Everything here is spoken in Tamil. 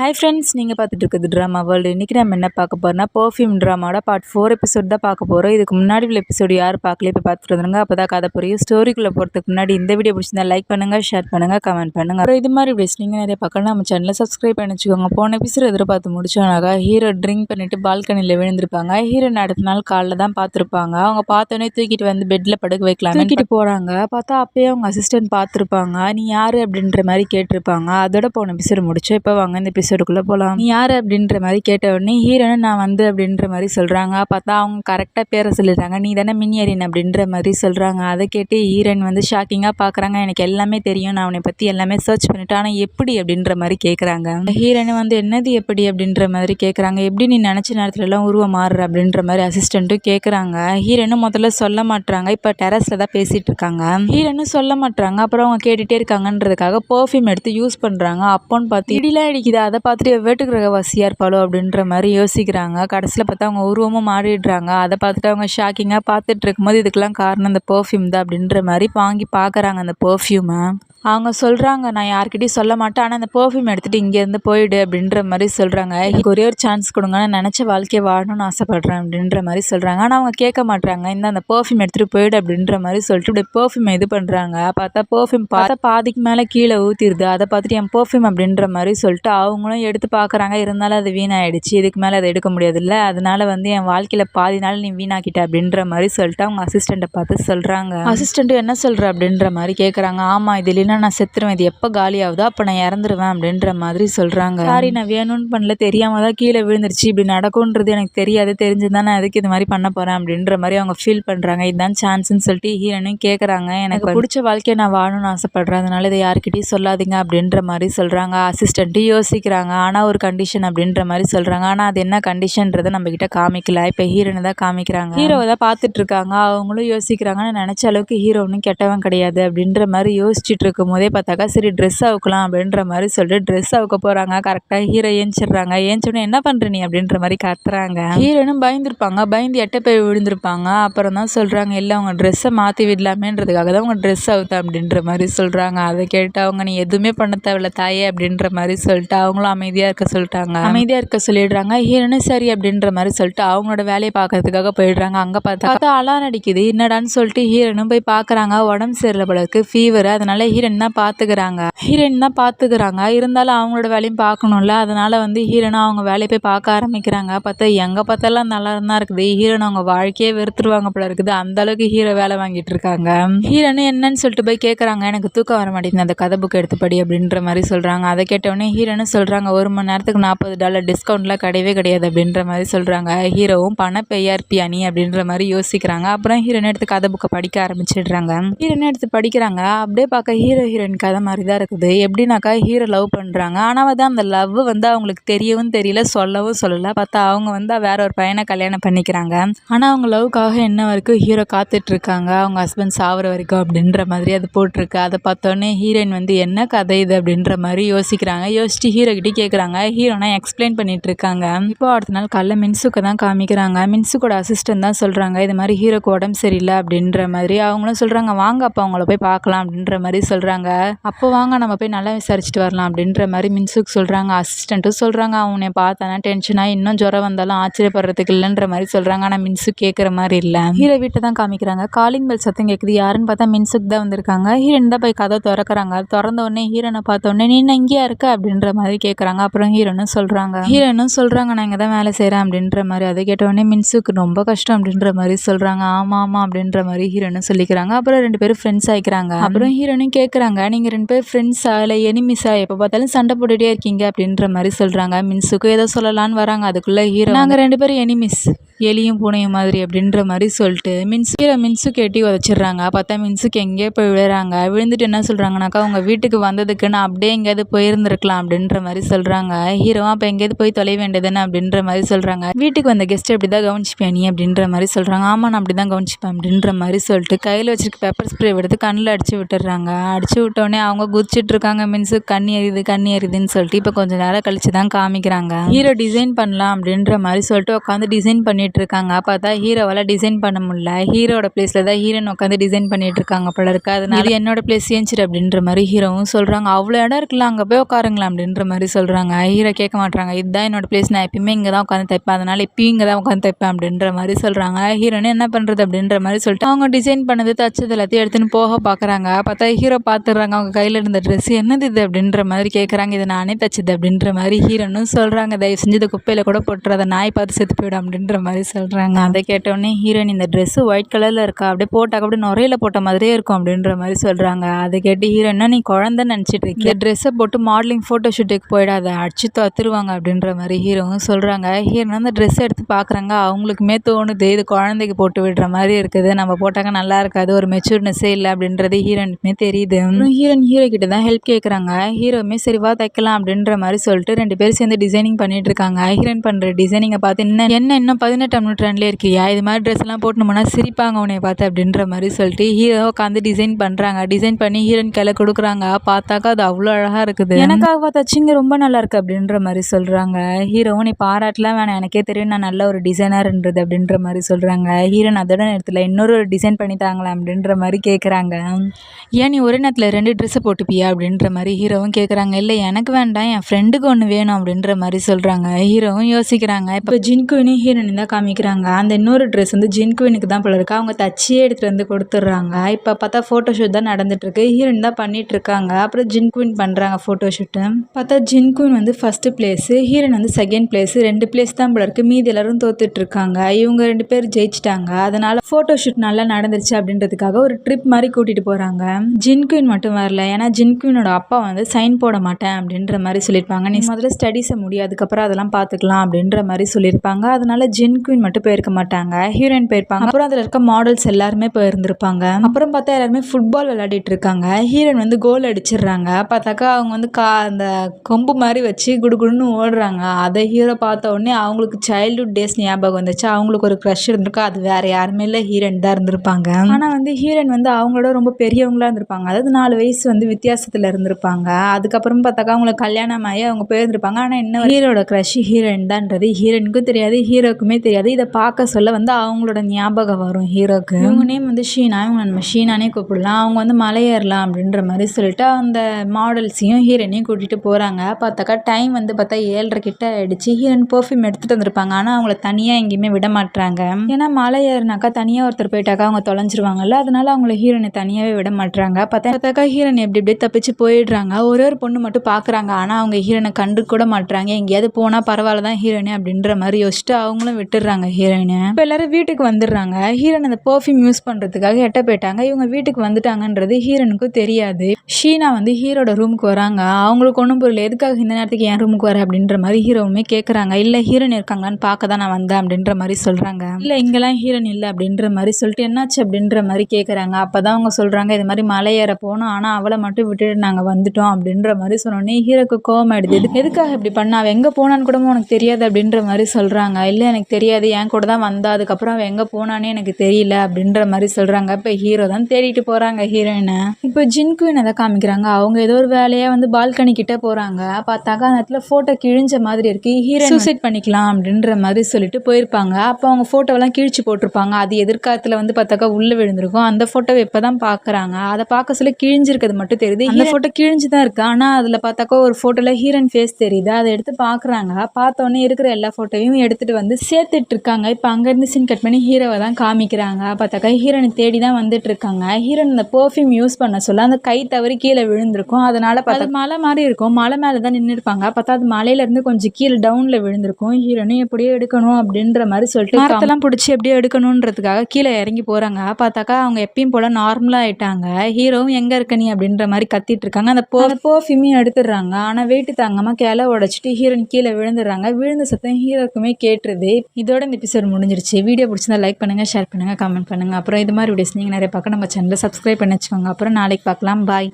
ஹாய் ஃப்ரெண்ட்ஸ் நீங்கள் பார்த்துட்டு இருக்குது ட்ராமா வேர்ல்டு இன்றைக்கி நம்ம என்ன பார்க்க போகிறோம்னா பர்ஃப்யூம் ட்ராமாவோட பார்ட் ஃபோர் எபிசோட் தான் பார்க்க போகிறோம் இதுக்கு முன்னாடி உள்ள எபிசோடு யார் பார்க்கல இப்போ பார்த்துட்டு வந்துருங்க அப்போ தான் கதை புரியும். ஸ்டோரிக்குள்ளே போகிறதுக்கு முன்னாடி இந்த வீடியோ பிடிச்சிருந்தா லைக் பண்ணுங்கள் ஷேர் பண்ணுங்கள் கமெண்ட் பண்ணுங்கள் அப்புறம் இது மாதிரி வீடியோஸ் நீங்கள் நிறைய பார்க்கலாம் நம்ம சேனலை சப்ஸ்கிரைப் பண்ணி வச்சுக்கோங்க. போன எபிசோட் எதிர்பார்த்து முடிச்சோனாக்கா ஹீரோ ட்ரிங்க் பண்ணிட்டு பால்கனியில் விழுந்திருப்பாங்க. ஹீரோயின் அடுத்த நாள் காலைல தான் பார்த்துருப்பாங்க. அவங்க பார்த்தோன்னே தூக்கிட்டு வந்து பெட்டில் படுக்க வைக்கலாம் தூக்கிட்டு போகிறாங்க பார்த்தா அப்பயே அவங்க அசிஸ்டன்ட் பார்த்துருப்பாங்க. நீ யார்? அப்படின்ற மாதிரி கேட்டிருப்பாங்க. அதோட போன எபிசோடு முடிச்சோம். இப்போ வாங்க இந்த எபிசோடுக்குள்ளே போகலாம் நீ யார் அப்படின்ற மாதிரி கேட்ட உடனே ஹீரோனு நான் வந்து அப்படின்ற மாதிரி சொல்கிறாங்க பார்த்தா அவங்க கரெக்டாக பேரை சொல்லிடுறாங்க. நீ தானே மின்னியரின் அப்படின்ற மாதிரி சொல்கிறாங்க அதை கேட்டு ஹீரோயின் வந்து ஷாக்கிங்காக பார்க்குறாங்க. எனக்கு எல்லாமே தெரியும். நான் அவனை பற்றி எல்லாமே சர்ச் பண்ணிட்டேன் ஆனால் எப்படி அப்படின்ற மாதிரி கேட்குறாங்க ஹீரோயின் வந்து என்னது எப்படி? அப்படின்ற மாதிரி கேட்குறாங்க எப்படி நீ நினச்ச நேரத்துலலாம் உருவம் மாறுற? அப்படின்ற மாதிரி அசிஸ்டண்ட்டும் கேட்குறாங்க ஹீரோனும் முதல்ல சொல்ல மாட்டுறாங்க இப்போ டெரஸில் தான் பேசிகிட்டு இருக்காங்க. ஹீரோனும் சொல்ல மாட்டுறாங்க அப்புறம் அவங்க கேட்டுகிட்டே இருக்காங்கன்றதுக்காக பர்ஃப்யூம் எடுத்து யூஸ் பண்ணுறாங்க அப்போன்னு பார்த்து இடிலாம் அடிக்குது அதை பார்த்துட்டு வேட்டுக்கிரக வசியாக இருப்பாளோ அப்படின்ற மாதிரி யோசிக்கிறாங்க. கடைசியில் பார்த்தா அவங்க உருவமும் மாறிடுறாங்க. அதை பார்த்துட்டு அவங்க ஷாக்கிங்காக பார்த்துட்டு இருக்கும்போது இதுக்கெல்லாம் காரணம் இந்த பர்ஃப்யூம் தான் அப்படின்ற மாதிரி வாங்கி பார்க்குறாங்க அந்த பர்ஃப்யூமை அவங்க சொல்கிறாங்க நான் யார்கிட்டையும் சொல்ல மாட்டேன். ஆனால் அந்த பர்ஃப்யூம் எடுத்துகிட்டு இங்கேருந்து போயிடு அப்படின்ற மாதிரி சொல்கிறாங்க எனக்கு ஒரே ஒரு சான்ஸ் கொடுங்க நான் நினச்ச வாழ்க்கையை வாழணும்னு ஆசைப்பட்றேன் அப்படின்ற மாதிரி சொல்கிறாங்க ஆனால் அவங்க கேட்க மாட்றாங்க. இந்த அந்த பர்ஃப்யூம் எடுத்துகிட்டு போயிடு அப்படின்ற மாதிரி சொல்லிட்டு இப்படி பர்ஃப்யூம் இது பண்ணுறாங்க பார்த்தா பர்ஃப்யூம் பார்த்தா பாதிக்கு மேலே கீழே ஊற்றிடுது அதை பார்த்துட்டு என் பர்ஃப்யூம் அப்படின்ற மாதிரி சொல்லிட்டு அவங்களும் எடுத்து பார்க்குறாங்க. இருந்தாலும் அது வீணாயிடுச்சு. இதுக்கு மேலே அதை எடுக்க முடியாதுல்ல. அதனால வந்து என் வாழ்க்கையில் பாதி நாள் நீ வீணாக்கிட்ட அப்படின்ற மாதிரி சொல்லிட்டு அவங்க அசிஸ்டண்ட்டை பார்த்து சொல்கிறாங்க அசிஸ்டண்ட்டு என்ன சொல்கிற அப்படின்ற மாதிரி கேட்குறாங்க ஆமாம் இதுலேயும் இல்லைன்னா நான் செத்துருவேன். இது எப்போ காலி ஆகுதோ அப்போ நான் இறந்துருவேன் அப்படின்ற மாதிரி சொல்கிறாங்க சாரி நான் வேணும்னு பண்ணல. தெரியாமல் தான் கீழே விழுந்துருச்சு. இப்படி நடக்கும்ன்றது எனக்கு தெரியாது. தெரிஞ்சுதான் நான் எதுக்கு இது மாதிரி பண்ண போகிறேன் அப்படின்ற மாதிரி அவங்க ஃபீல் பண்ணுறாங்க இதுதான் சான்ஸ்னு சொல்லிட்டு ஹீரோனும் கேட்குறாங்க எனக்கு பிடிச்ச வாழ்க்கையை நான் வாழணும்னு ஆசைப்பட்றேன். அதனால இதை யார்கிட்டயும் சொல்லாதீங்க அப்படின்ற மாதிரி சொல்கிறாங்க அசிஸ்டண்ட்டு யோசிக்கிறாங்க. ஆனால் ஒரு கண்டிஷன் அப்படின்ற மாதிரி சொல்கிறாங்க ஆனால் அது என்ன கண்டிஷன்றதை நம்ம கிட்ட காமிக்கல. இப்போ ஹீரோனை தான் காமிக்கிறாங்க. ஹீரோவை தான் பார்த்துட்டு இருக்காங்க. அவங்களும் யோசிக்கிறாங்க நான் நினச்ச அளவுக்கு ஹீரோ ஒன்றும் கெட்டவன் கிடையாது அப்படின்ற மாதிரி யோசிச்சுட்டு இருக்கும் போதே பார்த்தாக்கா சரி ட்ரெஸ் அவுக்கலாம் அப்படின்ற மாதிரி சொல்லிட்டு ட்ரெஸ் அவுக்க போகிறாங்க கரெக்டாக ஹீரோ ஏஞ்சிடுறாங்க. ஏஞ்சோடனே என்ன பண்ணுற நீ அப்படின்ற மாதிரி கத்துறாங்க ஹீரோனும் பயந்துருப்பாங்க. பயந்து எட்ட போய் விழுந்திருப்பாங்க. அப்புறம் தான் சொல்கிறாங்க இல்லை அவங்க ட்ரெஸ்ஸை மாற்றி விடலாமேன்றதுக்காக தான் அவங்க ட்ரெஸ் அவுத்த அப்படின்ற மாதிரி சொல்கிறாங்க அதை கேட்டு அவங்க நீ எதுவுமே பண்ண தேவையில்ல தாயே அப்படின்ற மாதிரி சொல்லிட்டு அவங்களும் அமைதியாக இருக்க சொல்லிட்டாங்க. அமைதியாக இருக்க சொல்லிடுறாங்க. ஹீரோனும் சரி அப்படின்ற மாதிரி சொல்லிட்டு அவங்களோட வேலையை பார்க்கறதுக்காக போயிடுறாங்க. அங்கே பார்த்தா பார்த்தா அலாரம் அடிக்குது. என்னடான்னு சொல்லிட்டு ஹீரோனும் போய் பார்க்குறாங்க. உடம்பு சரியில்லை போல இருக்கு. ஃபீவர் அதனால ஹீரோயின் தான் பார்த்துக்கிறாங்க ஹீரோயின் தான் பார்த்துக்கிறாங்க இருந்தாலும் அவங்களோட வேலையும் பார்க்கணும்ல அதனால் வந்து ஹீரோனும் அவங்க வேலையை போய் பார்க்க ஆரம்பிக்கிறாங்க. பார்த்தா எங்கே பார்த்தாலும் நல்லா தான் இருக்குது. ஹீரோன் அவங்க வாழ்க்கையே வெறுத்துருவாங்க போல இருக்குது. அந்த அளவுக்கு ஹீரோ வேலை வாங்கிட்டு இருக்காங்க. ஹீரோனு என்னன்னு சொல்லிட்டு போய் கேட்குறாங்க எனக்கு தூக்கம் வர மாட்டேங்குது. அந்த கதை புக் எடுத்துப்படி அப்படின்ற மாதிரி சொல்கிறாங்க அதை கேட்டவுடனே ஹீரோனு சொல்கிறாங்க ஒரு மணி நேரத்துக்கு நாற்பது டாலர் டிஸ்கவுண்ட்லாம் கிடையவே கிடையாது அப்படின்ற மாதிரி சொல்கிறாங்க ஹீரோவும் பண பெய்யா அணி நீ? அப்படின்ற மாதிரி யோசிக்கிறாங்க. அப்புறம் ஹீரோனை எடுத்து கதை புக்கை படிக்க ஆரம்பிச்சிடுறாங்க. ஹீரோனை எடுத்து படிக்கிறாங்க. அப்படியே பார்க்க ஹீரோ ஹீரோ ஹீரோயின் கதை மாதிரி தான் இருக்குது. எப்படின்னாக்கா ஹீரோ லவ் பண்ணுறாங்க ஆனால் வந்து அந்த லவ் வந்து அவங்களுக்கு தெரியவும் தெரியல சொல்லவும் சொல்லலை. பார்த்தா அவங்க வந்து வேற ஒரு பையனை கல்யாணம் பண்ணிக்கிறாங்க. ஆனால் அவங்க லவ்க்காக என்ன வரைக்கும் ஹீரோ காத்துட்ருக்காங்க. அவங்க ஹஸ்பண்ட் சாவர வரைக்கும் அப்படின்ற மாதிரி அது போட்டிருக்கு. அதை பார்த்தோன்னே ஹீரோயின் வந்து என்ன கதை இது? அப்படின்ற மாதிரி யோசிக்கிறாங்க. யோசிச்சு ஹீரோ கிட்டே கேட்குறாங்க ஹீரோனா எக்ஸ்பிளைன் பண்ணிட்டு இருக்காங்க இப்போ அடுத்த நாள் காலைல மின்சுக்கு தான் காமிக்கிறாங்க. மின்சுக்கோட அசிஸ்டன்ட் தான் சொல்கிறாங்க இது மாதிரி ஹீரோக்கு உடம்பு சரியில்லை அப்படின்ற மாதிரி. அவங்களும் சொல்கிறாங்க வாங்க அப்போ அவங்கள போய் பார்க்கலாம் அப்படின்ற மாதிரி சொல்கிறாங்க அப்போ வாங்க நம்ம போய் நல்லா விசாரிச்சுட்டு வரலாம் அப்படின்ற மாதிரி மின்சுக்கு சொல்கிறாங்க அசிஸ்டண்ட்டும் சொல்கிறாங்க அவனை பார்த்தானா டென்ஷனாக இன்னும் ஜுரம் வந்தாலும் ஆச்சரியப்படுறதுக்கு இல்லைன்ற மாதிரி சொல்கிறாங்க ஆனால் மின்சு கேட்குற மாதிரி இல்லை. ஹீரோ வீட்டை தான் காமிக்கிறாங்க. காலிங் பெல் சத்தம் கேட்குது யாருன்னு பார்த்தா மின்சுக்கு தான் வந்திருக்காங்க. ஹீரோன் தான் போய் கதை திறக்கறாங்க. திறந்த உடனே ஹீரோனை பார்த்த உடனே நீ இங்கேயா இருக்க? அப்படின்ற மாதிரி கேட்குறாங்க அப்புறம் ஹீரோனும் சொல்கிறாங்க ஹீரோனும் சொல்கிறாங்க நான் இங்கே தான் வேலை செய்கிறேன் அப்படின்ற மாதிரி அதை கேட்ட உடனே மின்சுக்கு ரொம்ப கஷ்டம் அப்படின்ற மாதிரி சொல்கிறாங்க ஆமாம் ஆமாம் அப்படின்ற மாதிரி ஹீரோனும் சொல்லிக்கிறாங்க. அப்புறம் ரெண்டு பேரும் ஃப்ரெண்ட்ஸ் ஆயிக்கிறாங்க. அப்புறம் ஹீரோனும் கேட்குறாங்க நீங்கள் ரெண்டு பேரும் ஃப்ரெண்ட்ஸா இல்லை எனிமிஸா எப்போ பார்த்தாலும் சண்டை போட்டுகிட்டே இருக்கீங்க அப்படின்ற மாதிரி சொல்கிறாங்க மின்சுக்கு ஏதோ சொல்லலான்னு வராங்க. அதுக்குள்ளே ஹீரோ நாங்கள் ரெண்டு பேரும் எனிமிஸ் எலியும் பூனையும் மாதிரி அப்படின்ற மாதிரி சொல்லிட்டு மின்சு ஹீரோ மின்சுக்கு எட்டி உதச்சிடுறாங்க. பார்த்தா மின்சுக்கு எங்கேயோ போய் விழுறாங்க. விழுந்துட்டு என்ன சொல்கிறாங்கனாக்கா உங்கள் வீட்டுக்கு வந்ததுக்கு நான் அப்படியே எங்கேயாவது போயிருந்துருக்கலாம் அப்படின்ற மாதிரி சொல்கிறாங்க ஹீரோவா அப்போ எங்கேயாவது போய் தொலை வேண்டியதுன்னு அப்படின்ற மாதிரி சொல்கிறாங்க வீட்டுக்கு வந்த கெஸ்ட் அப்படி தான் கவனிச்சுப்பேன் நீ? அப்படின்ற மாதிரி சொல்கிறாங்க ஆமாம் நான் அப்படி தான் கவனிச்சுப்பேன் அப்படின்ற மாதிரி சொல்லிட்டு கையில் வச்சிருக்க பெப்பர் ஸ்ப்ரே எடுத்து கண்ணில் அடிச்சு விட்டுறாங்க அடிச்சு விட்டோடனே அவங்க குதிச்சிட்டு இருக்காங்க. மின்சு கண்ணி எரியுது கண்ணி எரியுதுன்னு சொல்லிட்டு இப்போ கொஞ்சம் நேரம் கழிச்சு தான் காமிக்கிறாங்க. ஹீரோ டிசைன் பண்ணலாம் அப்படின்ற மாதிரி சொல்லிட்டு உட்காந்து டிசைன் பண்ணிட்டு பண்ணிட்டு இருக்காங்க பார்த்தா ஹீரோவால் டிசைன் பண்ண முடியல. ஹீரோட பிளேஸில் தான் ஹீரோயின் உட்காந்து டிசைன் பண்ணிட்டு இருக்காங்க போல இருக்கு. அதனால என்னோட பிளேஸ் ஏஞ்சிரு அப்படின்ற மாதிரி ஹீரோவும் சொல்கிறாங்க அவ்வளோ இடம் இருக்குல்ல அங்கே போய் உட்காருங்களா அப்படின்ற மாதிரி சொல்கிறாங்க ஹீரோ கேட்க மாட்டாங்க இதுதான் என்னோட பிளேஸ் நான் எப்பயுமே இங்கே தான் உட்காந்து தைப்பேன். அதனால இப்பயும் இங்கே தான் உட்காந்து தைப்பேன் அப்படின்ற மாதிரி சொல்கிறாங்க ஹீரோனு என்ன பண்ணுறது அப்படின்ற மாதிரி சொல்லிட்டு அவங்க டிசைன் பண்ணது தச்சது எல்லாத்தையும் எடுத்துன்னு போக பார்க்குறாங்க பார்த்தா ஹீரோ பார்த்துடுறாங்க அவங்க கையில் இருந்த ட்ரெஸ் என்னது இது அப்படின்ற மாதிரி கேட்குறாங்க இது நானே தச்சது அப்படின்ற மாதிரி ஹீரோனும் சொல்கிறாங்க தயவு செஞ்சு இதை குப்பையில் கூட போட்டுறத. நாய் பார்த்து செத்து போயிடும் அப்படின்ற மாதிரி சொல்கிறாங்க அதை கேட்டோடனே ஹீரோயின் இந்த ட்ரெஸ்ஸு ஒயிட் கலரில் இருக்கா? அப்படியே போட்டாக்க அப்படியே நுரையில போட்ட மாதிரியே இருக்கும் அப்படின்ற மாதிரி சொல்கிறாங்க அதை கேட்டு ஹீரோயினா நீ குழந்தை நினச்சிட்டு இருக்கீங்க ட்ரெஸ்ஸை போட்டு மாடலிங் ஃபோட்டோ ஷூட்டுக்கு போயிடாத. அடிச்சு தத்துருவாங்க அப்படின்ற மாதிரி ஹீரோவும் சொல்கிறாங்க ஹீரோனா அந்த ட்ரெஸ் எடுத்து பார்க்குறாங்க அவங்களுக்குமே தோணுது இது குழந்தைக்கு போட்டு விடுற மாதிரி இருக்குது. நம்ம போட்டாக்க நல்லா இருக்காது. ஒரு மெச்சூர்னஸ்ஸே இல்லை அப்படின்றது ஹீரோனுக்குமே தெரியுது. ஹீரோயின் ஹீரோ கிட்ட தான் ஹெல்ப் கேட்குறாங்க ஹீரோவுமே சரிவா தைக்கலாம் அப்படின்ற மாதிரி சொல்லிட்டு ரெண்டு பேரும் சேர்ந்து டிசைனிங் பண்ணிட்டு இருக்காங்க. ஹீரோயின் பண்ணுற டிசைனிங்கை பார்த்து என்ன என்ன இன்னும் பதினெட்டு பதினெட்டாம் நூற்றாண்டுலேயே இருக்கியா? இது மாதிரி ட்ரெஸ் எல்லாம் போட்டு போனால் சிரிப்பாங்க உன்னை பார்த்து அப்படின்ற மாதிரி சொல்லிட்டு ஹீரோ உட்காந்து டிசைன் பண்ணுறாங்க டிசைன் பண்ணி ஹீரோயின் கையில் கொடுக்குறாங்க. பார்த்தாக்கா அது அவ்வளோ அழகாக இருக்குது. எனக்காக தச்சிங்க? ரொம்ப நல்லா இருக்கு அப்படின்ற மாதிரி சொல்கிறாங்க ஹீரோவும் நீ பாராட்டலாம் வேணாம். எனக்கே தெரியும் நான் நல்ல ஒரு டிசைனர்ன்றது அப்படின்ற மாதிரி சொல்கிறாங்க ஹீரோன் அதோட நேரத்தில் இன்னொரு டிசைன் பண்ணி தாங்களேன் அப்படின்ற மாதிரி கேட்குறாங்க ஏன் நீ ஒரே நேரத்தில் ரெண்டு ட்ரெஸ்ஸை போட்டுப்பியா அப்படின்ற மாதிரி ஹீரோவும் கேட்குறாங்க இல்லை எனக்கு வேண்டாம். என் ஃப்ரெண்டுக்கு ஒன்று வேணும் அப்படின்ற மாதிரி சொல்கிறாங்க ஹீரோவும் யோசிக்கிறாங்க. இப்போ ஜின்குவினையும் ஹீரோயின் தான் காமிக்கிறாங்க. அந்த இன்னொரு ட்ரெஸ் வந்து ஜின்குவினுக்கு தான் போல இருக்கு. அவங்க தச்சியே எடுத்துகிட்டு வந்து கொடுத்துட்றாங்க. இப்போ பார்த்தா ஃபோட்டோ ஷூட் தான் நடந்துட்டுருக்கு ஹீரோயின் தான் பண்ணிட்டு இருக்காங்க. அப்புறம் ஜின்குவின் பண்ணுறாங்க ஃபோட்டோ ஷூட்டு பார்த்தா ஜின்குவின் வந்து ஃபஸ்ட்டு பிளேஸு ஹீரோயின் வந்து செகண்ட் பிளேஸ் ரெண்டு பிளேஸ் தான் போல இருக்கு. மீதி எல்லாரும் தோத்துட்டு இருக்காங்க. இவங்க ரெண்டு பேர் ஜெயிச்சிட்டாங்க. அதனால ஃபோட்டோ ஷூட் நல்லா நடந்துருச்சு அப்படின்றதுக்காக ஒரு ட்ரிப் மாதிரி கூட்டிட்டு போறாங்க. ஜின்குவின் மட்டும் வரல. ஏன்னா ஜின்குவினோட அப்பா வந்து சைன் போட மாட்டேன் அப்படின்ற மாதிரி சொல்லியிருப்பாங்க நீ முதல்ல ஸ்டடீஸை முடியாதுக்கப்புறம் அதெல்லாம் பார்த்துக்கலாம் அப்படின்ற மாதிரி சொல்லியிருப்பாங்க அதனால ஜின்குயின் மட்டும் போயிருக்க மாட்டாங்க ஹீரோயின் போயிருப்பாங்க. அப்புறம் அதில் இருக்க மாடல்ஸ் எல்லாருமே போயிருந்திருப்பாங்க. அப்புறம் பார்த்தா எல்லாருமே ஃபுட்பால் விளையாடிட்டு இருக்காங்க. ஹீரோயின் வந்து கோல் அடிச்சிடுறாங்க. பார்த்தாக்கா அவங்க வந்து கா அந்த கொம்பு மாதிரி வச்சு குடுகுடுன்னு ஓடுறாங்க. அதை ஹீரோ பார்த்த உடனே அவங்களுக்கு சைல்ட்ஹுட் டேஸ் ஞாபகம் வந்துச்சு. அவங்களுக்கு ஒரு க்ரஷ் இருந்திருக்கா? அது வேற யாருமே இல்லை. ஹீரோயின் தான் இருந்திருப்பாங்க. ஆனால் வந்து ஹீரோயின் வந்து அவங்களோட ரொம்ப பெரியவங்களா இருந்திருப்பாங்க. அதாவது நாலு வயசு வந்து வித்தியாசத்தில் இருந்திருப்பாங்க. அதுக்கப்புறம் பார்த்தாக்கா அவங்களுக்கு கல்யாணம் ஆகி அவங்க போயிருந்திருப்பாங்க. ஆனால் இன்னும் ஹீரோட க்ரஷ் ஹீரோயின் தான்ன்றது ஹீரோயினுக்கும் தெரியாது. ஹீரோக்குமே தெரியாது இதை பார்க்க சொல்ல வந்து அவங்களோட ஞாபகம் வரும். ஹீரோக்கு. இவங்க நேம் வந்து ஷீனா. இவங்க நம்ம ஷீனானே கூப்பிடலாம். அவங்க வந்து மலையேறலாம் அப்படின்ற மாதிரி சொல்லிட்டு அந்த மாடல்ஸையும் ஹீரோனையும் கூட்டிகிட்டு போகிறாங்க பார்த்தாக்கா டைம் வந்து பார்த்தா ஏழரை கிட்ட ஆயிடுச்சு. ஹீரோன் பர்ஃப்யூம் எடுத்துகிட்டு வந்திருப்பாங்க. ஆனால் அவங்கள தனியாக எங்கேயுமே விட மாட்டுறாங்க ஏன்னா மலை ஏறினாக்கா தனியாக ஒருத்தர் போயிட்டாக்கா அவங்க தொலைஞ்சிருவாங்கல்ல. அதனால அவங்கள ஹீரோனை தனியாகவே விட மாட்டுறாங்க பார்த்தா பார்த்தாக்கா ஹீரோன் எப்படி எப்படி தப்பிச்சு போயிடுறாங்க. ஒரே ஒரு பொண்ணு மட்டும் பார்க்குறாங்க ஆனால் அவங்க ஹீரோனை கண்டு கூட மாட்டுறாங்க எங்கேயாவது போனால் பரவாயில்ல தான் ஹீரோனே அப்படின்ற மாதிரி யோசிச்சுட்டு அவங்களும் வந்துடுறாங்க ஹீரோயினை. இப்போ எல்லாரும் வீட்டுக்கு வந்துடுறாங்க. ஹீரோன் அந்த பர்ஃப்யூம் யூஸ் பண்ணுறதுக்காக எட்ட போயிட்டாங்க. இவங்க வீட்டுக்கு வந்துட்டாங்கன்றது ஹீரோனுக்கும் தெரியாது. ஷீனா வந்து ஹீரோட ரூமுக்கு வராங்க. அவங்களுக்கு ஒன்றும் புரியல. எதுக்காக இந்த நேரத்துக்கு என் ரூமுக்கு வர அப்படின்ற மாதிரி ஹீரோவுமே கேட்குறாங்க இல்லை ஹீரோயின் இருக்காங்களான்னு பார்க்க தான் நான் வந்தேன் அப்படின்ற மாதிரி சொல்கிறாங்க இல்லை இங்கெல்லாம் ஹீரோயின் இல்லை அப்படின்ற மாதிரி சொல்லிட்டு என்னாச்சு அப்படின்ற மாதிரி கேட்குறாங்க அப்போ தான் அவங்க சொல்கிறாங்க இது மாதிரி மலை ஏற போனோம். ஆனால் அவளை மட்டும் விட்டுட்டு நாங்கள் வந்துட்டோம் அப்படின்ற மாதிரி சொன்னோன்னே ஹீரோக்கு கோவம் ஆயிடுது. எது எதுக்காக இப்படி பண்ணா? அவள் எங்கே போனான்னு கூட உனக்கு தெரியாது அப்படின்ற மாதிரி சொல்கிறாங்க இல்லை எனக்கு தெரியாது. என் கூட தான் வந்தா அதுக்கப்புறம் அவள் எங்கே போனானே எனக்கு தெரியல அப்படின்ற மாதிரி சொல்கிறாங்க இப்போ ஹீரோ தான் தேடிட்டு போகிறாங்க ஹீரோயினை இப்போ ஜின்குயின் அதை காமிக்கிறாங்க. அவங்க ஏதோ ஒரு வேலையாக வந்து பால்கனி கிட்ட போகிறாங்க பார்த்தாக்கா அந்த இடத்துல ஃபோட்டோ கிழிஞ்ச மாதிரி இருக்கு. ஹீரோ சூசைட் பண்ணிக்கலாம் அப்படின்ற மாதிரி சொல்லிட்டு போயிருப்பாங்க. அப்போ அவங்க ஃபோட்டோவெல்லாம் கிழிச்சு போட்டிருப்பாங்க. அது எதிர்காலத்தில் வந்து பார்த்தாக்கா உள்ளே விழுந்திருக்கும். அந்த ஃபோட்டோவை இப்போ தான் பார்க்குறாங்க அதை பார்க்க சொல்ல கிழிஞ்சிருக்கிறது மட்டும் தெரியுது. அந்த ஃபோட்டோ கிழிஞ்சு தான் இருக்கு. ஆனால் அதில் பார்த்தாக்கா ஒரு ஃபோட்டோவில் ஹீரோயின் ஃபேஸ் தெரியுது. அதை எடுத்து பார்க்குறாங்க பார்த்தோன்னே இருக்கிற எல்லா ஃபோட்டோவையும் எடுத்துகிட்டு வந்து சேர்த்துட்டு இருக்காங்க இப்போ அங்கேருந்து சீன் கட் பண்ணி ஹீரோவை தான் காமிக்கிறாங்க. பார்த்தாக்கா ஹீரோனை தேடி தான் வந்துட்டு இருக்காங்க ஹீரோயின் இந்த பர்ஃப்யூம் யூஸ் பண்ண சொல்ல அந்த கை தவறி கீழே விழுந்திருக்கும். அதனால பார்த்தா மலை மாதிரி இருக்கும். மலை மேலே தான் நின்று இருப்பாங்க பார்த்தா அது மலையிலேருந்து கொஞ்சம் கீழே டவுனில் விழுந்திருக்கும். ஹீரோனும் எப்படியோ எடுக்கணும் அப்படின்ற மாதிரி சொல்லிட்டு மரத்தெல்லாம் பிடிச்சி எப்படியோ எடுக்கணுன்றதுக்காக கீழே இறங்கி போகிறாங்க பார்த்தாக்கா அவங்க எப்பயும் போல் நார்மலாக ஆயிட்டாங்க. ஹீரோவும் எங்கே இருக்க நீ அப்படின்ற மாதிரி கத்திட்டு இருக்காங்க அந்த பர்ஃப்யூமையும் எடுத்துடுறாங்க. ஆனால் வெயிட்டு தாங்காமல் கிளை உடச்சிட்டு ஹீரோயின் கீழே விழுந்துடுறாங்க. விழுந்த சத்தம் ஹீரோக்குமே கேட்டுருது. இதோட இந்த எபிசோட் முடிஞ்சிருச்சு. வீடியோ பிடிச்சிருந்தா லைக் பண்ணுங்கள் ஷேர் பண்ணுங்கள் கமெண்ட் பண்ணுங்கள் அப்புறம் இது மாதிரி வீடியோஸ் நீங்கள் நிறைய பார்க்க நம்ம சேனலை சப்ஸ்கிரைப் பண்ணி வச்சுக்கோங்க. அப்புறம் நாளைக்கு பார்க்கலாம். பாய்